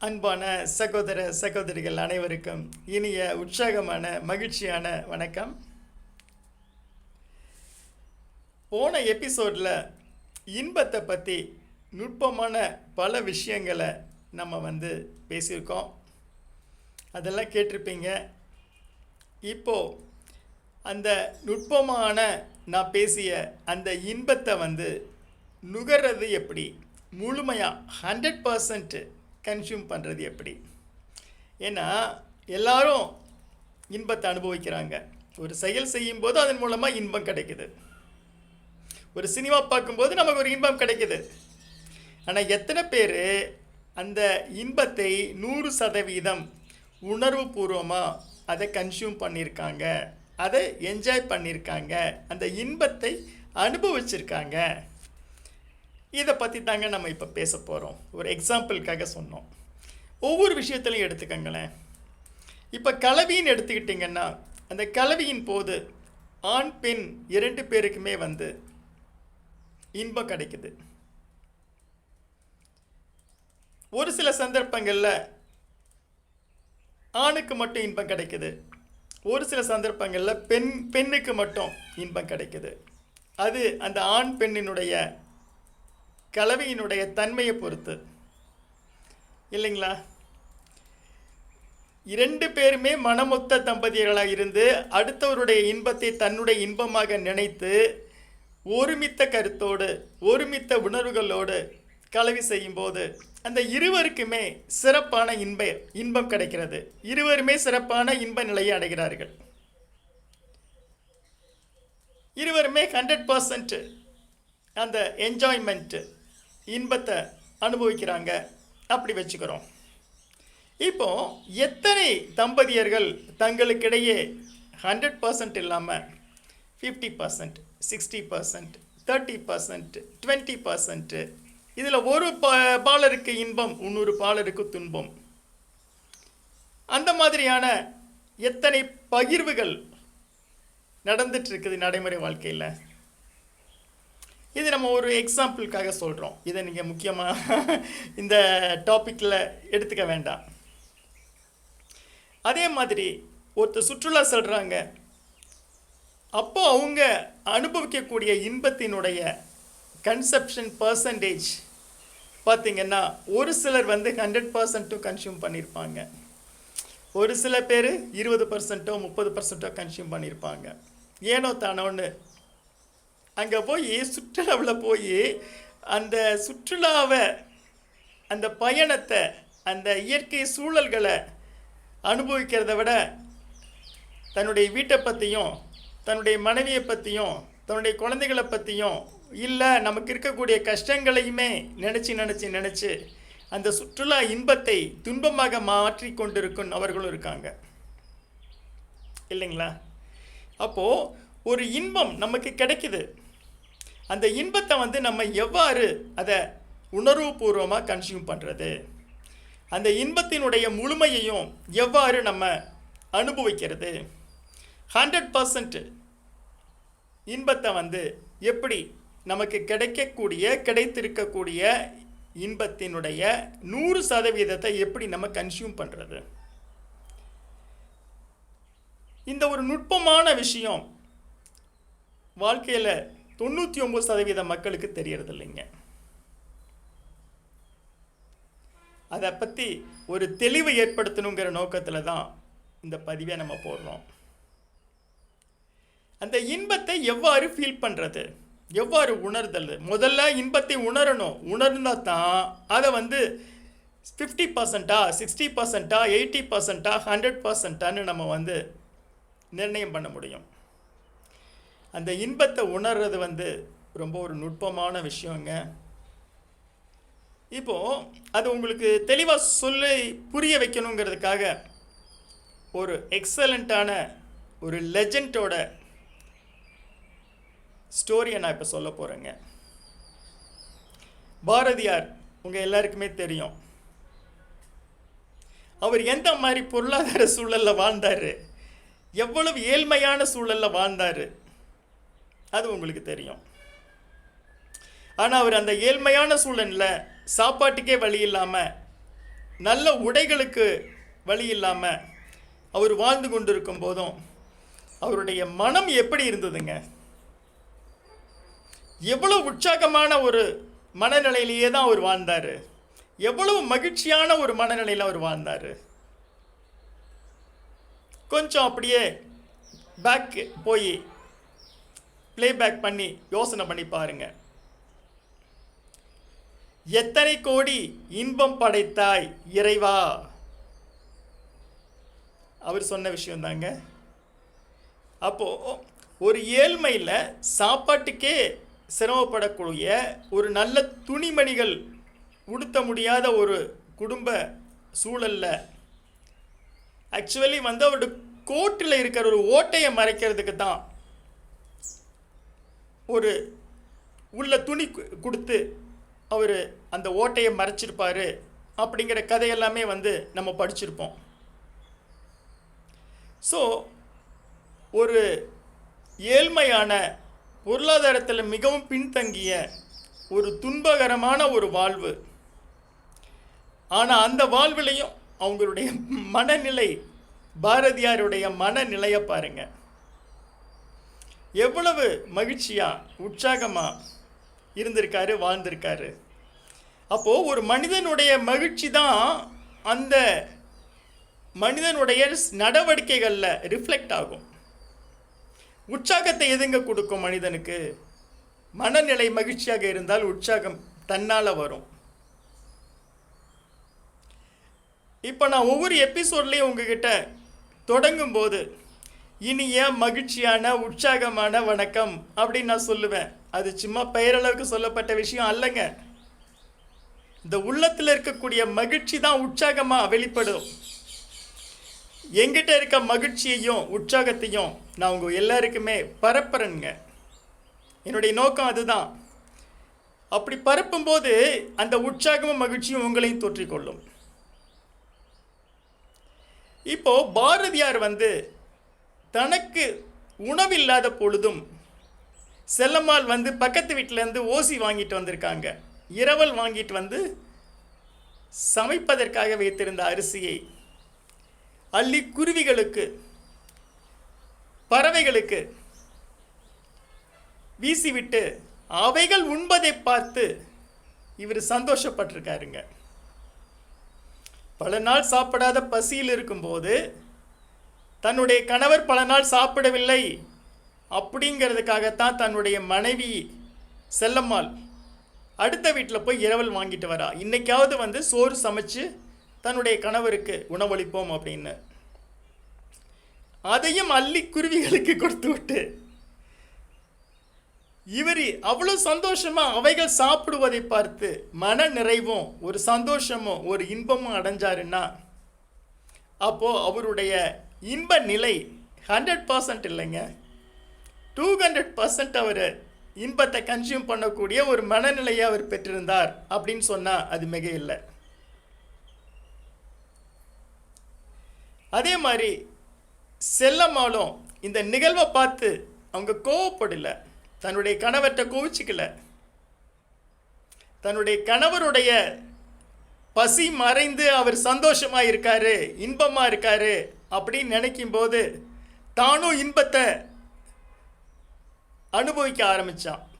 அன்பான சகோதர சகோதரிகள் அனைவருக்கும் இனிய உற்சாகமான மகிழ்ச்சியான வணக்கம். போன எபிசோடில் இன்பத்தை பற்றி நுட்பமான பல விஷயங்களை நம்ம வந்து பேசியிருக்கோம். அதெல்லாம் கேட்டிருப்பீங்க. இப்போது அந்த நுட்பமான நான் பேசிய அந்த இன்பத்தை வந்து நுகர்றது எப்படி? முழுமையாக ஹண்ட்ரட் பர்சன்ட்டு கன்சியூம் பண்ணுறது எப்படி? ஏன்னா எல்லாரும் இன்பத்தை அனுபவிக்கிறாங்க. ஒரு செயல் செய்யும்போது அதன் மூலமாக இன்பம் கிடைக்குது. ஒரு சினிமா பார்க்கும்போது நமக்கு ஒரு இன்பம் கிடைக்குது. ஆனால் எத்தனை பேர் அந்த இன்பத்தை நூறு சதவீதம் உணர்வுபூர்வமாக அதை கன்சியூம் பண்ணியிருக்காங்க அதை என்ஜாய் பண்ணியிருக்காங்க அந்த இன்பத்தை அனுபவிச்சிருக்காங்க. இதை பற்றி தாங்க நம்ம இப்போ பேச போகிறோம் ஒரு எக்ஸாம்பிளுக்காக சொன்னோம். ஒவ்வொரு விஷயத்துலையும் எடுத்துக்கங்களேன். இப்போ கலவின்னு எடுத்துக்கிட்டிங்கன்னா அந்த கலவியின் போது ஆண் பெண் இரண்டு பேருக்குமே வந்து இன்பம் கிடைக்குது. ஒரு சில சந்தர்ப்பங்களில் ஆணுக்கு மட்டும் இன்பம் கிடைக்குது. ஒரு சில சந்தர்ப்பங்களில் பெண் பெண்ணுக்கு மட்டும் இன்பம் கிடைக்குது. அது அந்த ஆண் பெண்ணினுடைய கலவையினுடைய தன்மையை பொறுத்து. இல்லைங்களா? இரண்டு பேருமே மனமொத்த தம்பதியர்களாக இருந்து அடுத்தவருடைய இன்பத்தை தன்னுடைய இன்பமாக நினைத்து ஒருமித்த கருத்தோடு ஒருமித்த உணர்வுகளோடு கலவி செய்யும்போது அந்த இருவருக்குமே சிறப்பான இன்ப இன்பம் கிடைக்கிறது. இருவருமே சிறப்பான இன்ப நிலையை அடைகிறார்கள். இருவருமே ஹண்ட்ரட் பர்சன்ட் அந்த என்ஜாய்மெண்ட்டு இன்பத்தை அனுபவிக்கிறாங்க. அப்படி வச்சுக்கிறோம். இப்போ எத்தனை தம்பதியர்கள் தங்களுக்கிடையே ஹண்ட்ரட் பர்சன்ட் இல்லாமல் fifty percent sixty percent thirty percent twenty percent இதில் ஒரு ப பாலருக்கு இன்பம் இன்னொரு பாலருக்கு துன்பம். அந்த மாதிரியான எத்தனை பகிர்வுகள் நடந்துட்டு இருக்குது நடைமுறை வாழ்க்கையில்? இது நம்ம ஒரு எக்ஸாம்பிளுக்காக சொல்கிறோம் இதை நீங்கள் முக்கியமாக இந்த டாப்பிக்கில் எடுத்துக்க வேண்டாம். அதே மாதிரி ஒருத்தர் சுற்றுலா செல்கிறாங்க அப்போ அவங்க அனுபவிக்கக்கூடிய இன்பத்தினுடைய கன்செப்ஷன் பர்சன்டேஜ் பார்த்திங்கன்னா ஒரு சிலர் வந்து ஹண்ட்ரட் பர்சன்ட்டும் கன்சியூம் பண்ணியிருப்பாங்க ஒரு சில பேர் இருபது பர்சன்ட்டோ முப்பது பர்சன்ட்டோ கன்சியூம் பண்ணியிருப்பாங்க ஏனோ தானோன்னு அங்கே போய் சுற்றுலாவில் போய் அந்த சுற்றுலாவை அந்த பயணத்தை அந்த இயற்கை சூழல்களை அனுபவிக்கிறத விட தன்னுடைய வீட்டை பற்றியும் தன்னுடைய மனைவியை பற்றியும் தன்னுடைய குழந்தைகளை பற்றியும் இல்லை நமக்கு இருக்கக்கூடிய கஷ்டங்களையுமே நினச்சி நினச்சி நினச்சி அந்த சுற்றுலா இன்பத்தை துன்பமாக மாற்றி கொண்டிருக்கும் அவர்களும் இருக்காங்க. இல்லைங்களா? அப்போது ஒரு இன்பம் நமக்கு கிடைக்குது. அந்த இன்பத்தை வந்து நம்ம எவ்வாறு அதை உணர்வுபூர்வமாக கன்சியூம் பண்ணுறது அந்த இன்பத்தினுடைய முழுமையையும் எவ்வாறு நம்ம அனுபவிக்கிறது? ஹண்ட்ரட் பர்சன்ட் இன்பத்தை வந்து எப்படி நமக்கு கிடைக்கக்கூடிய கிடைத்திருக்கக்கூடிய இன்பத்தினுடைய நூறு சதவீதத்தை எப்படி நம்ம கன்சியூம் பண்ணுறது இந்த ஒரு நுட்பமான விஷயம் வாழ்க்கையில் தொண்ணூற்றி ஒம்பது சதவீத மக்களுக்கு தெரியறது இல்லைங்க அதை பற்றி ஒரு தெளிவை ஏற்படுத்தணுங்கிற நோக்கத்தில் தான் இந்த பதிவை நம்ம போடுறோம். அந்த இன்பத்தை எவ்வாறு ஃபீல் பண்ணுறது எவ்வாறு உணர்தல்? முதல்ல இன்பத்தை உணரணும். உணர்ந்தால் தான் அதை வந்து ஃபிஃப்டி பர்சண்ட்டா சிக்ஸ்டி பர்சண்ட்டா எயிட்டி பர்சண்ட்டா ஹண்ட்ரட் பர்சண்ட்டான்னு நம்ம வந்து நிர்ணயம் பண்ண முடியும். அந்த இன்பத்தை உணர்றது வந்து ரொம்ப ஒரு நுட்பமான விஷயங்க. இப்போது அது உங்களுக்கு தெளிவாக சொல்லி புரிய வைக்கணுங்கிறதுக்காக ஒரு எக்ஸலண்ட்டான ஒரு லெஜண்டோட ஸ்டோரியை நான் இப்போ சொல்ல போகிறேங்க பாரதியார் உங்கள் எல்லாருக்குமே தெரியும். அவர் எந்த மாதிரி பொருளாதார சூழலில் வாழ்ந்தார்? எவ்வளவு ஏழ்மையான சூழலில் வாழ்ந்தார்? அது உங்களுக்கு தெரியும். ஆனால் அவர் அந்த ஏழ்மையான சூழலில் சாப்பாட்டுக்கே வழி இல்லாமல் நல்ல உடைகளுக்கு வழி இல்லாமல் அவர் வாழ்ந்து கொண்டிருக்கும் போதும் அவருடைய மனம் எப்படி இருந்ததுங்க? எவ்வளோ உற்சாகமான ஒரு மனநிலையிலேயே தான் அவர் வாழ்ந்தார். எவ்வளவு மகிழ்ச்சியான ஒரு மனநிலையில் அவர் வாழ்ந்தார். கொஞ்சம் அப்படியே பேக் போய் பிளேபேக் பண்ணி யோசனை பண்ணி பாருங்க. எத்தனை கோடி இன்பம் படைத்தாய் இறைவா? அவர் சொன்ன விஷயம் தாங்க. அப்போ ஒரு ஏழ்மையில் சாப்பாட்டுக்கே சிரமப்படக்கூடிய ஒரு நல்ல துணிமணிகள் உடுத்த முடியாத ஒரு குடும்ப சூழலில் ஆக்சுவலி வந்து அவரோட கோட்டில் இருக்கிற ஒரு ஓட்டையை மறைக்கிறதுக்கு தான் ஒரு உள்ள துணி கு- கொடுத்து அவர் அந்த ஓட்டையை மறைச்சிருப்பார் அப்படிங்கிற கதையெல்லாமே வந்து நம்ம படிச்சிருப்போம். ஸோ ஒரு ஏழ்மையான பொருளாதாரத்தில் மிகவும் பின்தங்கிய ஒரு துன்பகரமான ஒரு வாழ்வு. ஆனால் அந்த வாழ்விலையும் அவங்களுடைய மனநிலை பாரதியாருடைய மனநிலையை பாருங்கள் எவ்வளவு மகிழ்ச்சியாக உற்சாகமாக இருந்திருக்காரு வாழ்ந்திருக்காரு. அப்போது ஒரு மனிதனுடைய மகிழ்ச்சி தான் அந்த மனிதனுடைய நடவடிக்கைகளில் ரிஃப்ளெக்ட் ஆகும். உற்சாகத்தை எதுங்க கொடுக்கும் மனிதனுக்கு? மனநிலை மகிழ்ச்சியாக இருந்தால் உற்சாகம் தன்னால் வரும். இப்போ நான் ஒவ்வொரு எபிசோட்லேயும் உங்ககிட்ட தொடங்கும் போது இனிய மகிழ்ச்சியான உற்சாகமான வணக்கம் அப்படின்னு நான் சொல்லுவேன். அது சும்மா பெயரளவுக்கு சொல்லப்பட்ட விஷயம் அல்லங்க. இந்த உள்ளத்தில் இருக்கக்கூடிய மகிழ்ச்சி தான் உற்சாகமாக வெளிப்படும். எங்கிட்ட இருக்க மகிழ்ச்சியையும் உற்சாகத்தையும் நான் உங்கள் எல்லாருக்குமே பரப்புறேனுங்க. என்னுடைய நோக்கம் அதுதான். அப்படி பரப்பும்போது அந்த உற்சாகமும் மகிழ்ச்சியும் உங்களையும் தொற்றிக்கொள்ளும். இப்போ பாரதியார் வந்து தனக்கு உணவில்லாத பொழுதும் செல்லம்மாள் வந்து பக்கத்து வீட்டிலேருந்து ஓசி வாங்கிட்டு வந்திருக்காங்க. இரவல் வாங்கிட்டு வந்து சமைப்பதற்காக வைத்திருந்த அரிசியை அள்ளி குருவிகளுக்கு பறவைகளுக்கு வீசிவிட்டு அவைகள் உண்பதை பார்த்து இவர் சந்தோஷப்பட்டிருக்காருங்க. பல நாள் சாப்பிடாத பசியில் இருக்கும்போது தன்னுடைய கணவர் பல நாள் சாப்பிடவில்லை. அப்படிங்கிறதுக்காகத்தான் தன்னுடைய மனைவி செல்லம்மாள் அடுத்த வீட்டில் போய் இரவல் வாங்கிட்டு வரா. இன்றைக்காவது வந்து சோறு சமைச்சு தன்னுடைய கணவருக்கு உணவளிப்போம் அப்படின்னு. அதையும் அள்ளி குருவிகளுக்கு கொடுத்து விட்டு. இவர் அவ்வளோ சந்தோஷமாக அவைகள் சாப்பிடுவதை பார்த்து மன நிறைவும் ஒரு சந்தோஷமும் ஒரு இன்பமும் அடைஞ்சாருன்னா அப்போது அவருடைய இன்ப நிலை ஹண்ட்ரட் பர்சன்ட் இல்லைங்க. டூ ஹண்ட்ரட் பர்சன்ட் அவர் இன்பத்தை கன்சியூம் பண்ணக்கூடிய ஒரு மனநிலையை அவர் பெற்றிருந்தார் அப்படின்னு சொன்னால் அது மிக இல்லை அதே மாதிரி செல்லம்மாளும் இந்த நிகழ்வை பார்த்து அவங்க கோவப்படலை. தன்னுடைய கணவர்கிட்ட கோவிச்சிக்கல. தன்னுடைய கணவருடைய பசி மறைந்து அவர் சந்தோஷமாக இருக்காரு இன்பமாக இருக்காரு அப்படின்னு நினைக்கும் போது தானும் இன்பத்தை அனுபவிக்க ஆரம்பித்தான்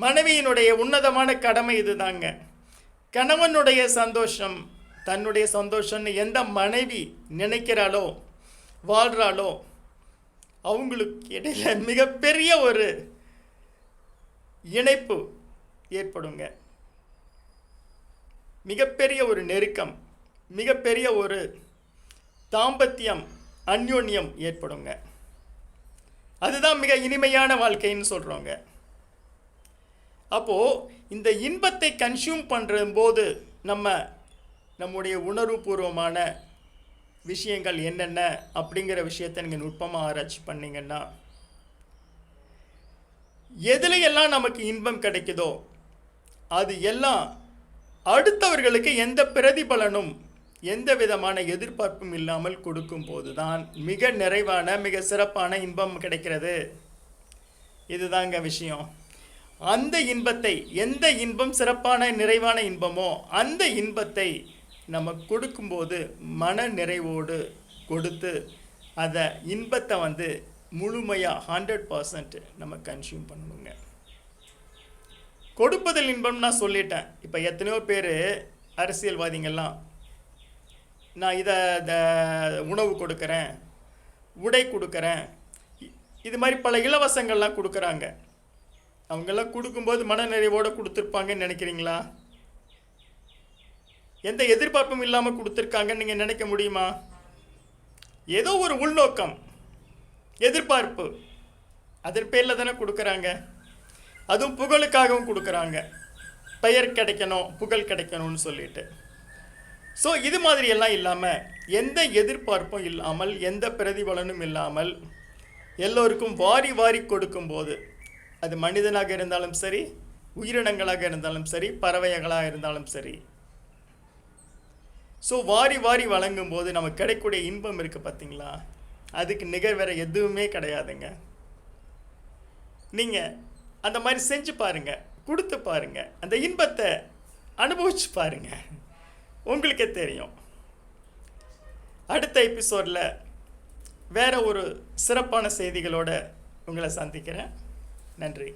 மனைவியினுடைய உன்னதமான கடமை இதுதாங்க. கணவனுடைய சந்தோஷம் தன்னுடைய சந்தோஷம்னு எந்த மனைவி நினைக்கிறாளோ வாழ்கிறாளோ அவங்களுக்கு இடையில மிகப்பெரிய ஒரு இணைப்பு ஏற்படுங்க. மிகப்பெரிய ஒரு நெருக்கம். மிகப்பெரிய ஒரு தாம்பத்தியம் அந்யோன்யம் ஏற்படுங்க. அதுதான் மிக இனிமையான வாழ்க்கைன்னு சொல்கிறோங்க அப்போது இந்த இன்பத்தை கன்சியூம் பண்ணுற போது நம்ம நம்முடைய உணர்வுபூர்வமான விஷயங்கள் என்னென்ன அப்படிங்கிற விஷயத்தை நீங்கள் நுட்பமாக ஆராய்ச்சி பண்ணிங்கன்னா எதுல எல்லாம் நமக்கு இன்பம் கிடைக்குதோ அது எல்லாம் அடுத்தவர்களுக்கு எந்த பிரதிபலனும் எந்த விதமான எதிர்பார்ப்பும் இல்லாமல் கொடுக்கும்போது தான் மிக நிறைவான மிக சிறப்பான இன்பம் கிடைக்கிறது. இதுதாங்க விஷயம். அந்த இன்பத்தை எந்த இன்பம் சிறப்பான நிறைவான இன்பமோ அந்த இன்பத்தை நம்ம கொடுக்கும்போது மன நிறைவோடு கொடுத்து அதை இன்பத்தை வந்து முழுமையாக ஹண்ட்ரட் பர்சன்ட் நம்ம கன்சியூம் பண்ணணுங்க. கொடுப்பதில் இன்பம் நான் சொல்லிட்டேன். இப்போ எத்தனையோ பேர் அரசியல்வாதிங்கள்லாம் நான் இதை இந்த உணவு கொடுக்குறேன் உடை கொடுக்குறேன். இது மாதிரி பல இலவசங்கள்லாம் கொடுக்குறாங்க. அவங்கெல்லாம் கொடுக்கும்போது மனநிறைவோடு கொடுத்துருப்பாங்கன்னு நினைக்கிறீங்களா? எந்த எதிர்பார்ப்பும் இல்லாமல் கொடுத்துருக்காங்கன்னு நீங்கள் நினைக்க முடியுமா? ஏதோ ஒரு உள்நோக்கம் எதிர்பார்ப்பு அதன் பேரில் தானே கொடுக்குறாங்க. அதுவும் புகழுக்காகவும் கொடுக்குறாங்க. பெயர் கிடைக்கணும் புகழ் கிடைக்கணும்னு சொல்லிட்டு. ஸோ இது மாதிரி எல்லாம் இல்லாமல் எந்த எதிர்பார்ப்பும் இல்லாமல் எந்த பிரதிபலனும் இல்லாமல் எல்லோருக்கும் வாரி வாரி கொடுக்கும்போது அது மனிதனாக இருந்தாலும் சரி உயிரினங்களாக இருந்தாலும் சரி பறவைகளாக இருந்தாலும் சரி ஸோ வாரி வாரி வழங்கும் போது நமக்கு கிடைக்கக்கூடிய இன்பம் இருக்குது பார்த்தீங்களா அதுக்கு நிகர் வேற எதுவுமே கிடையாதுங்க. நீங்கள் அந்த மாதிரி செஞ்சு பாருங்கள் கொடுத்து பாருங்கள் அந்த இன்பத்தை அனுபவிச்சு பாருங்கள் உங்களுக்கே தெரியும். அடுத்த எபிசோடில் வேற ஒரு சிறப்பான செய்திகளோடு உங்களை சந்திக்கிறேன். நன்றி.